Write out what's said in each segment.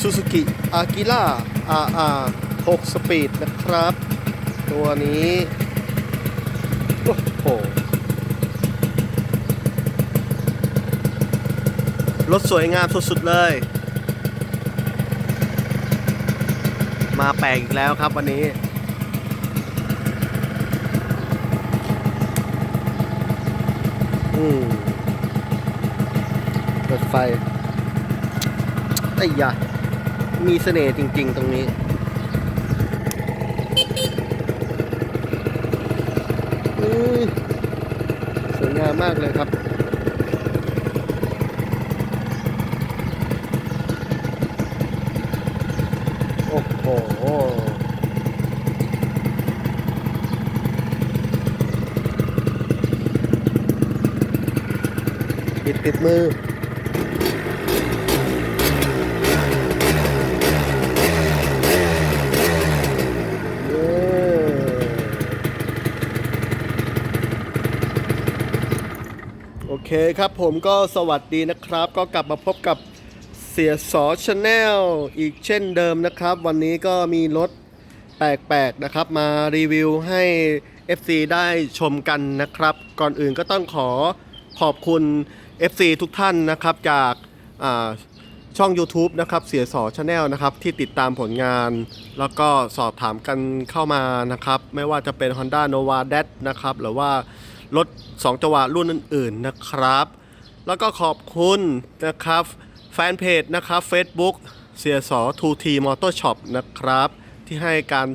ซูซูกิอากิล่า RR 6สปีดนะครับ ตัวนี้ โอ้โห รถสวยงามสุดๆเลย มาแปลกอีกแล้วครับวันนี้อืมเปิดไฟไอ้ยะ มีเสน่ห์จริง ๆ ตรงนี้ สวยงามมากเลยครับโอ้โหติดติดมือ เคครับผมก็สวัสดีนะครับ ก็กลับมาพบกับเสียสอชาแนลอีกเช่นเดิมนะครับ วันนี้ก็มีรถแปลกๆนะครับ มารีวิวให้ FC ได้ชมกันนะครับ ก่อนอื่นก็ต้องขอขอบคุณ FC ทุกท่านนะครับจากาช่อง YouTube นะครับเสียสอชาแนลนะครับที่ติดตามผลงาน แล้วก็สอบถามกันเข้ามานะครับ ไม่ว่าจะเป็น Honda Nova d a นะครับหรือว่า รถ2จังหวะรุ่นอื่นๆนะครับ แล้วก็ขอบคุณนะครับแฟนเพจนะครับ Facebook เสียสอ 2T Motor Shop นะครับ ที่ให้การ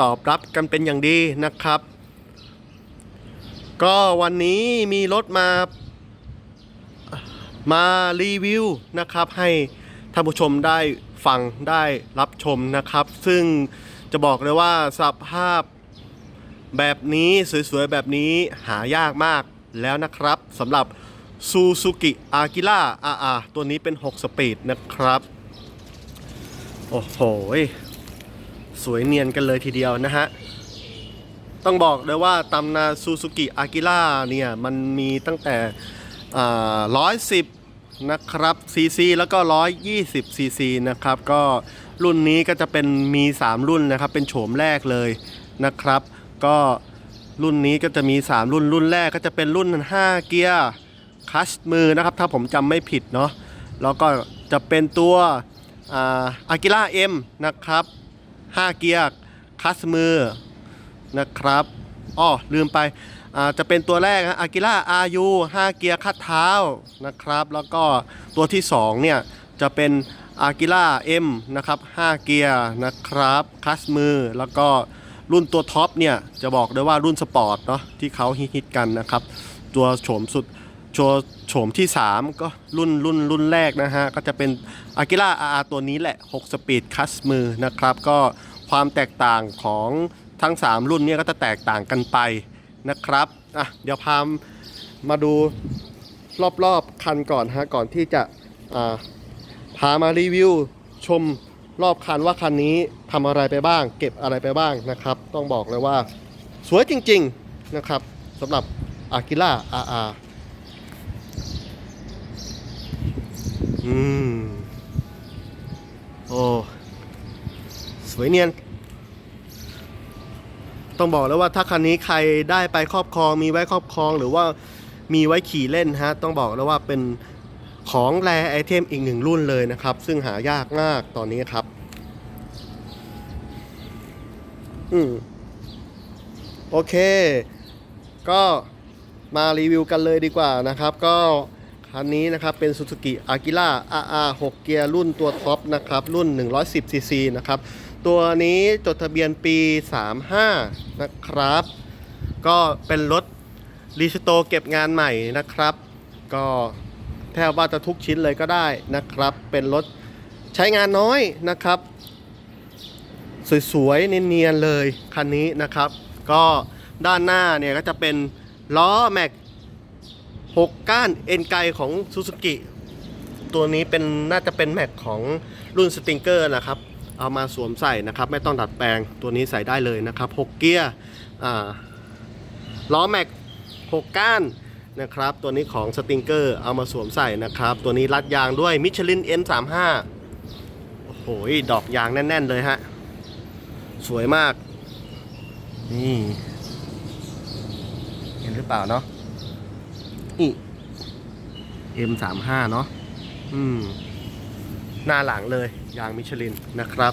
ตอบรับกันเป็นอย่างดีนะครับ ก็วันนี้มีรถมามารีวิวนะครับให้ท่านผู้ชมได้ฟังได้รับชมนะครับ ซึ่งจะบอกเลยว่าสภาพ แบบนี้สวยๆ แบบนี้หายากมากแล้วนะครับสำหรับ Suzuki Agila RR ตัวนี้เป็น 6 สปีดนะครับ โอ้โห สวยเนียนกันเลยทีเดียวนะฮะ ต้องบอกเลยว่าตำนาน Suzuki Agila เนี่ย มันมีตั้งแต่ร้อยสิบนะครับซีซีแล้วก็ร้อยยี่สิบซีซีนะครับ ก็รุ่นนี้ก็จะเป็นมี 3 รุ่นนะครับ เป็นโฉมแรกเลยนะครับ ก็รุ่นนี้ก็จะมี 3 รุ่นรุ่นแรกก็จะเป็นรุ่น 5 เกียร์คัชมือนะครับ ถ้าผมจำไม่ผิดเนาะแล้วก็จะเป็นตัวอากิล่าเอ็มนะครับ 5 เกียร์คัสมือนะครับอ้อลืมไปจะเป็นตัวแรกนะอากิล่าอายู5เกียร์คัดเท้านะครับ แล้วก็ตัวที่2เนี่ยจะเป็นอากิล่าเอ็มนะครับ5เกียร์นะครับคัสมือแล้วก็ รุ่นตัวท็อปเนี่ยจะบอกได้ว่ารุ่นสปอร์ตเนาะที่เขาฮิตๆกันนะครับ ตัวโฉมสุดโชว์โฉมที่ 3 ก็รุ่นรุ่นรุ่นแรกนะฮะ ก็จะเป็นอากิล่าอาตัวนี้แหละ 6 สปีดคัสมือนะครับ ก็ความแตกต่างของทั้ง 3 รุ่นเนี่ยก็จะแตกต่างกันไปนะครับอะเดี๋ยวพามมาดูรอบๆคันก่อนฮะ ก่อนที่จะพามารีวิวชม รอบคันว่าคันนี้ทำอะไรไปบ้าง เก็บอะไรไปบ้างนะครับ ต้องบอกเลยว่าสวยจริงๆนะครับสำหรับ a g i l a RR อืมโอ้สวยเนียน ต้องบอกแล้วว่าถ้าคันนี้ใครได้ไปครอบครองมีไว้ครอบครองหรือว่ามีไว้ขี่เล่นฮะ ต้องบอกแล้วว่าเป็น ของแรไอเทมอีกหนึ่งรุ่นเลยนะครับ ซึ่งหายากมากตอนนี้ครับ อืมโอเค ก็มารีวิวกันเลยดีกว่านะครับ ก็คันนี้นะครับเป็น Suzuki Agila RR 6เกียร์รุ่นตัวท็อปนะครับ รุ่น 110cc นะครับ ตัวนี้จดทะเบียนปี 35 นะครับ ก็เป็นรถรีสโตเก็บงานใหม่นะครับ ก็ แทบว่าจะทุกชิ้นเลยก็ได้นะครับ เป็นรถใช้งานน้อยนะครับ สวยๆเนียนๆเลยคันนี้นะครับ ก็ด้านหน้าเนี่ยก็จะเป็นล้อแม็ก6ก้านเอ็นไกของ Suzuki ตัวนี้เป็นน่าจะเป็นแม็กของรุ่นสติงเกอร์นะครับ เอามาสวมใส่นะครับ ไม่ต้องดัดแปลงตัวนี้ใส่ได้เลยนะครับ 6 เกียร์ล้อแม็ก6ก้าน นะครับ ตัวนี้ของสติงเกอร์เอามาสวมใส่นะครับ ตัวนี้รัดยางด้วยมิชลิน M35 โอ้โหโหดอกยางแน่น ๆ เลยฮะ สวยมาก นี่ เห็นหรือเปล่าเนาะนี่ M35 เนาะอืม หน้าหลังเลยยางมิชลินนะครับ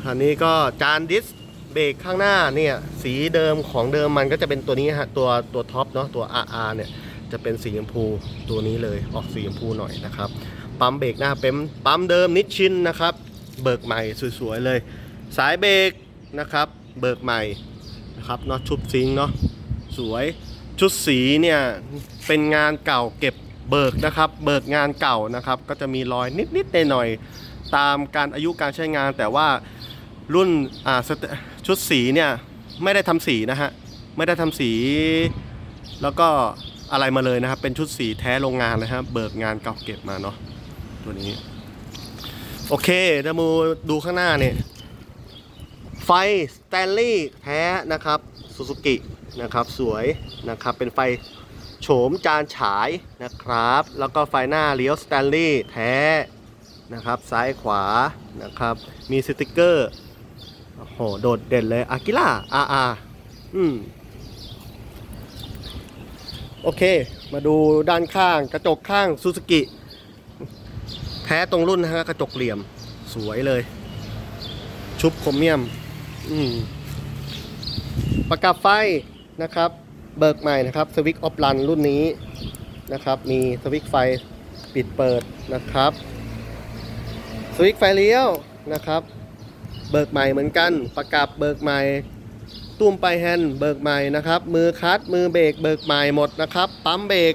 คราวนี้ก็จานดิส เบรกข้างหน้าเนี่ยสีเดิมของเดิมมันก็จะเป็นตัวนี้ฮะตัวตัวท็อปเนาะตัว RR เนี่ยจะเป็นสีชมพูตัวนี้เลยออกสีชมพูหน่อยนะครับปั๊มเบรกหน้าเป็นปั๊มเดิมนิชชินนะครับ เบิกใหม่สวยๆเลย สายเบรกนะครับเบิกใหม่นะครับเนาะชุบซิงค์เนาะสวยชุดสีเนี่ยเป็นงานเก่าเก็บเบิกนะครับ เบิกงานเก่านะครับ ก็จะมีรอยนิดๆหน่อยๆตามการอายุการใช้งานแต่ว่ารุ่นอ่าส ชุดสีเนี่ยไม่ได้ทำสีนะฮะไม่ได้ทำสี แล้วก็อะไรมาเลยนะครับ เป็นชุดสีแท้โรงงานนะครับเบิกงานเก่าเก็บมาเนาะตัวนี้ โอเคเดมาดูข้างหน้าเนี่ยไฟสแตนลีย์แท้นะครับซูซูกินะครับสวยนะครับ เป็นไฟโฉมจานฉายนะครับ แล้วก็ไฟหน้าเลี้ยวสแตนลีย์แท้นะครับ ซ้ายขวานะครับ มีสติกเกอร์ โหโดดเด่นเลยอากิล่าอาอาอืมโอเค มาดูด้านข้างกระจกข้างซูซูกิแท้ตรงรุ่นนะฮะกระจกเหลี่ยมสวยเลย ชุบโครเมียม อืมประกับไฟนะครับ เบิกใหม่นะครับสวิตออฟรันรุ่นนี้นะครับ มีสวิตไฟปิดเปิดนะครับสวิตไฟเลี้ยวนะครับ เบิกใหม่เหมือนกัน ประกับเบิกใหม่ตุ้มไปแฮนด์เบิกใหม่นะครับ มือคัดมือเบรกเบิกใหม่หมดนะครับ ปั๊มเบรก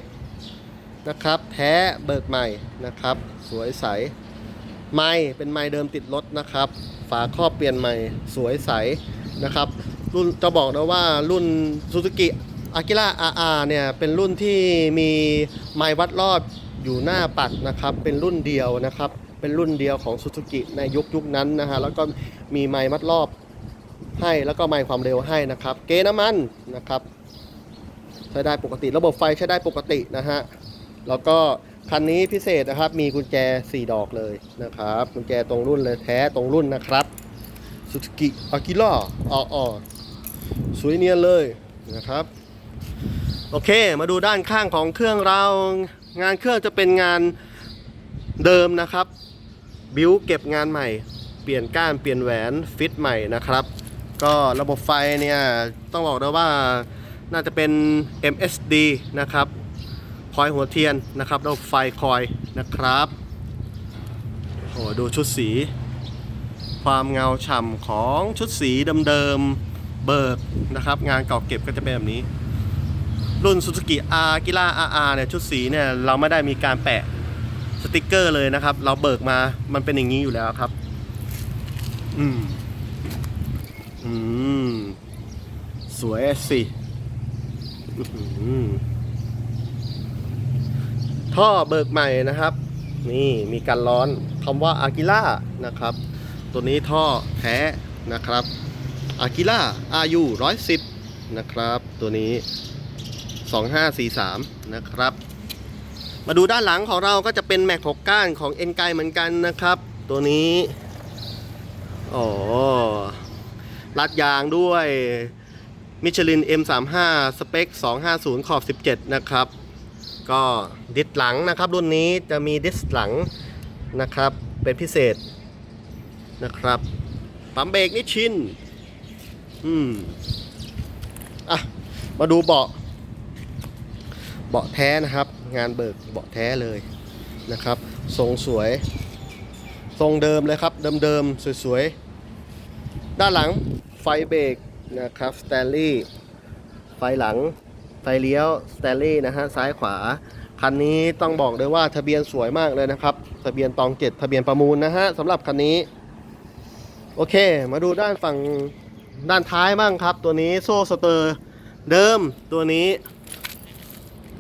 นะครับแท้เบิกใหม่นะครับ สวยใสไม้เป็นไม้เดิมติดรถนะครับ ฝาครอบเปลี่ยนใหม่สวยใสนะครับ รุ่นจะบอกนะว่ารุ่น Suzuki a g i l a RR เนี่ยเป็นรุ่นที่มีไม้วัดรอบอยู่หน้าปัดนะครับ เป็นรุ่นเดียวนะครับ เป็นรุ่นเดียวของ Suzuki ในยุคยุคนั้นนะฮะแล้วก็มีไม้วัดรอบให้แล้วก็ไม้ความเร็วให้นะครับ เกณฑ์น้ำมันนะครับใช้ได้ปกติระบบไฟใช้ได้ปกตินะฮะแล้วก็คันนี้พิเศษนะครับ มีกุญแจ 4 ดอกเลยนะครับกุญแจตรงรุ่นเลยแท้ตรงรุ่นนะครับ Suzuki Aquila อ๋ออสวยเนียนเลยนะครับ โอเคมาดูด้านข้างของเครื่องเรา งานเครื่องจะเป็นงานเดิมนะครับ บิวเก็บงานใหม่ เปลี่ยนก้านเปลี่ยนแหวนฟิตใหม่นะครับ ก็ระบบไฟเนี่ยต้องบอกเลยว่าน่าจะเป็น MSD นะครับคอยหัวเทียนนะครับแล้วไฟคอยนะครับโอ้ดูชุดสี ความเงาฉ่ำของชุดสีเดิมๆเบิกนะครับ งานเก่าเก็บก็จะเป็นแบบนี้ รุ่น Suzuki R กิล่า RR เนี่ยชุดสีเนี่ยเราไม่ได้มีการแปะ สติกเกอร์เลยนะครับ เราเบิกมามันเป็นอย่างนี้อยู่แล้วครับ อืม อืม สวยสิอื้อหือท่อเบิกใหม่นะครับ นี่มีการร้อนคำว่าอากิล่านะครับ ตัวนี้ท่อแท้นะครับอากิล่าอายุ110 นะครับ ตัวนี้ 2543 นะครับ มาดูด้านหลังของเราก็จะเป็นแม็กหกก้านของเอ็นไกเหมือนกันนะครับ ตัวนี้อ๋อรัดยางด้วยมิชลิน M35 สเปค 250 ขอบ 17 นะครับ ก็ดิสหลังนะครับ รุ่นนี้จะมีดิสหลังนะครับ เป็นพิเศษนะครับปั๊มเบรกนิชชินอืมอะ มาดูเบาะ เบาะแท้นะครับ งานเบิกเบาะแท้เลยนะครับ ทรงสวย ทรงเดิมเลยครับ เดิมๆ สวยๆ ด้านหลังไฟเบรกนะครับสแตนลีย์ไฟหลังไฟเลี้ยวสแตนลีย์นะฮะซ้ายขวา คันนี้ต้องบอกเลยว่าทะเบียนสวยมากเลยนะครับ ทะเบียนตองเจ็ดทะเบียนประมูลนะฮะสำหรับคันนี้ โอเค มาดูด้านฝั่งด้านท้ายบ้างครับ ตัวนี้โซ่สเตอร์เดิมตัวนี้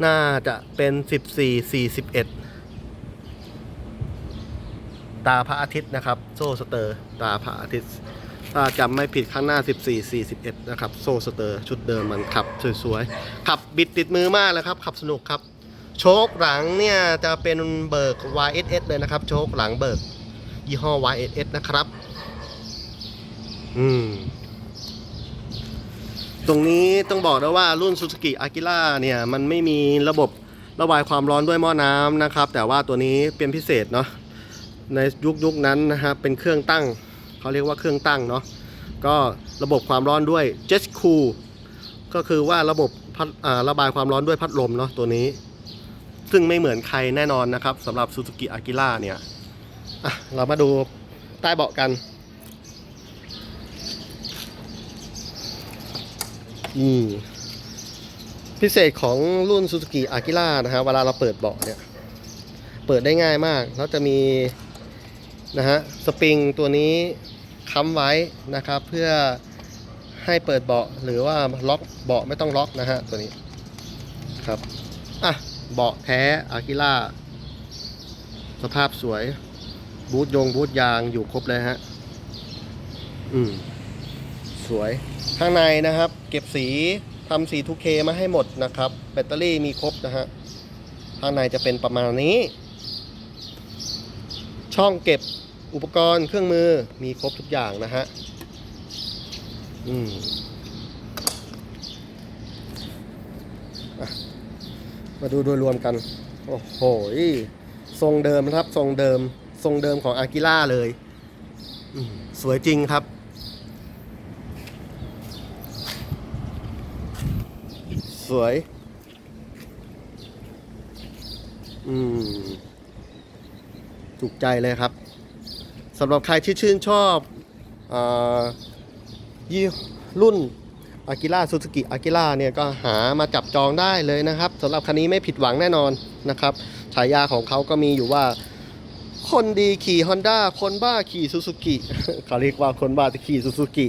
น่าจะเป็น 14 41 ตาพระอาทิตย์นะครับ โซสเตอร์ ตาพระอาทิตย์ถ้าจำไม่ผิดข้างหน้า 14 41 นะครับ โซสเตอร์ ชุดเดิมมันขับสวยๆ ขับบิดติดมือมากเลยครับ ขับสนุกครับ โชคหลังเนี่ยจะเป็นเบิก YSS เลยนะครับ โชคหลังเบิกยี่ห้อ YSS นะครับ อืม ตรงนี้ต้องบอกนะว่ารุ่น Suzuki Akira เนี่ยมันไม่มีระบบระบายความร้อนด้วยหม้อน้ำนะครับ แต่ว่าตัวนี้เป็นพิเศษเนาะในยุคยุคนั้นนะฮะเป็นเครื่องตั้งเขาเรียกว่าเครื่องตั้งเนาะก็ระบบความร้อนด้วย Jet Cool ก็คือว่าระบบพัดระบายความร้อนด้วยพัดลมเนาะตัวนี้ ซึ่งไม่เหมือนใครแน่นอนนะครับสำหรับ Suzuki Akira เนี่ยเรามาดูใต้เบาะกัน อืมพิเศษของรุ่น Suzuki Akira นะฮะเวลาเราเปิดเบาะเนี่ย เปิดได้ง่ายมาก แล้วจะมีนะฮะสปริงตัวนี้ค้ำไว้นะครับ เพื่อให้เปิดเบาะหรือว่าล็อกเบาะไม่ต้องล็อกนะฮะตัวนี้ครับอะเบาะแท้ Akira สภาพสวย บูทยงบูทยางอยู่ครบเลยฮะ อืม สวย ข้างในนะครับ เก็บสีทำสี 2K มาให้หมดนะครับ แบตเตอรี่มีครบนะฮะ ข้างในจะเป็นประมาณนี้ ช่องเก็บอุปกรณ์เครื่องมือมีครบทุกอย่างนะฮะ อืมมาดูโดยรวมกัน โอ้โห ทรงเดิมนะครับ ทรงเดิม ทรงเดิมของอากิล่าเลย สวยจริงครับ สวย อืม ถูกใจเลยครับสำหรับใครที่ชื่นชอบอยี่รุ่นอากิล่าซูซูกิอากิล่าเนี่ยก็หามาจับจองได้เลยนะครับสำหรับคันนี้ไม่ผิดหวังแน่นอนนะครับฉายาของเขาก็มีอยู่ว่า คนดีขี่ Honda คนบ้าขี่ซูซูกิเขาเรียกว่าคนบ้าจะขี่ซูซูกิ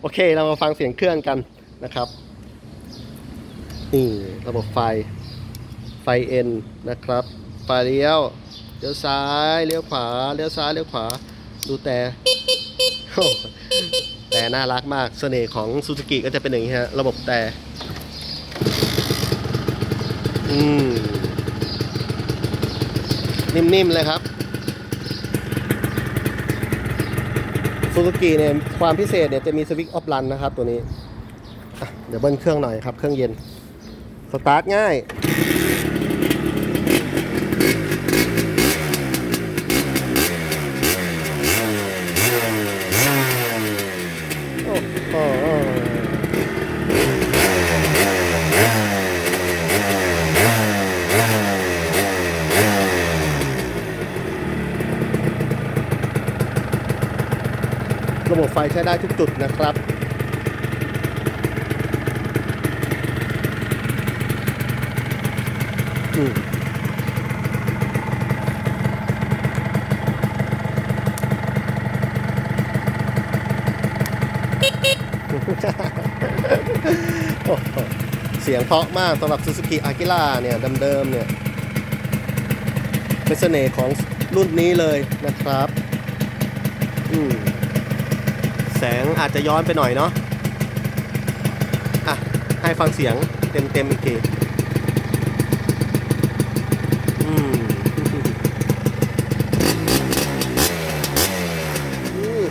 โอเค เรามาฟังเสียงเครื่องกันนะครับ นี่ระบบไฟ ไฟเอ็นนะครับไฟเลี้ยวเลี้ยวซ้ายเลี้ยวขวาเลี้ยวซ้ายเลี้ยวขวา ดูแต่แต่น่ารักมากเสน่ห์ของซูซูกิก็จะเป็นอย่างนี้ฮะ ระบบแต่ อืม นิ่มๆเลยครับซูซูกิเนี่ย ความพิเศษเนี่ยจะมีสวิตช์ออฟรันนะครับตัวนี้ เดี๋ยวเบิ้ลเครื่องหน่อยครับ เครื่องเย็น สตาร์ทง่าย โอ้โหระบบไฟใช้ได้ทุกจุดนะครับ อืม โอ้โห เสียงเพราะมากสำหรับ Suzuki Akira เนี่ยเดิมๆเนี่ย เป็นเสน่ห์ของรุ่นนี้เลยนะครับ อืมแสงอาจจะย้อนไปหน่อยเนาะอะ ให้ฟังเสียงเต็มๆอีกที อืม อืม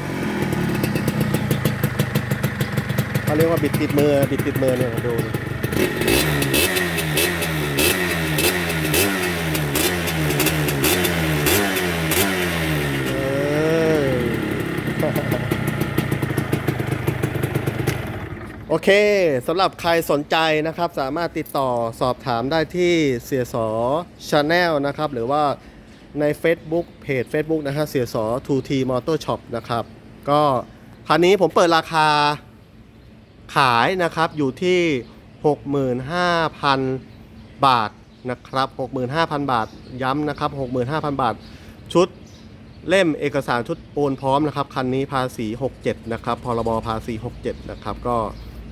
เขาเรียกว่าบิดติดมือบิดติดมือเนี่ยดูโอเคสำหรับใครสนใจนะครับ สามารถติดต่อสอบถามได้ที่เสียสอชาแนลนะครับ หรือว่าใน Facebook เพจ Facebook นะฮะเสียสอ 2T Motor Shop นะครับ ก็คันนี้ผมเปิดราคา ขายนะครับอยู่ที่ 65,000 บาทนะครับ 65,000 บาทย้ำนะครับ 65,000 บาท ชุดเล่มเอกสารชุดโอนพร้อมนะครับ คันนี้ภาษี 67 นะครับพรบภาษี 67 นะครับ ก็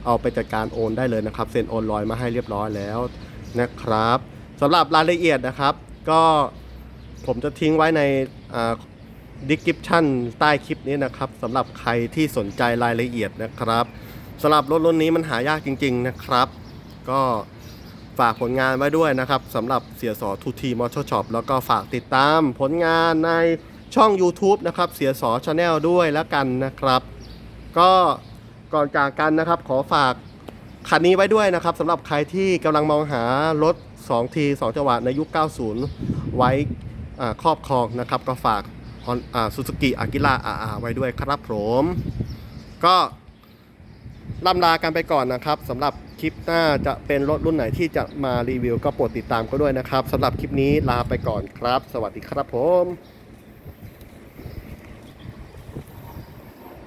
เอาไปจัดการโอนได้เลยนะครับเซ็นโอนลอยมาให้เรียบร้อยแล้วนะครับสำหรับรายละเอียดนะครับ ก็ผมจะทิ้งไว้ในดิสคริปชั่นใต้คลิปนี้นะครับสำหรับใครที่สนใจรายละเอียดนะครับ สำหรับรถรุ่นนี้มันหายากจริง ๆ นะครับ ก็ฝากผลงานไว้ด้วยนะครับสำหรับเสียสอทูทีมอเตอร์ช็อปแล้วก็ฝากติดตามผลงานในช่อง YouTube นะครับ เสียสอชาแนลด้วยแล้วกันนะครับ ก็ก่อนจากกันนะครับ ขอฝากคันนี้ไว้ด้วยนะครับสำหรับใครที่กำลังมองหารถ 2 ที2จังหวะในยุค 90 ไว้อ่าครอบครองนะครับ ก็ฝากซูซูกิอากิระอาไว้ด้วยครับผม ก็ ล่ำลากันไปก่อนนะครับสำหรับคลิปหน้าจะเป็นรถรุ่นไหนที่จะมารีวิว ก็โปรดติดตามก็ด้วยนะครับสำหรับคลิปนี้ลาไปก่อนครับ สวัสดีครับผม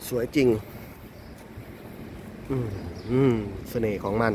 สวยจริง อืมอืมเสน่ห์ของมัน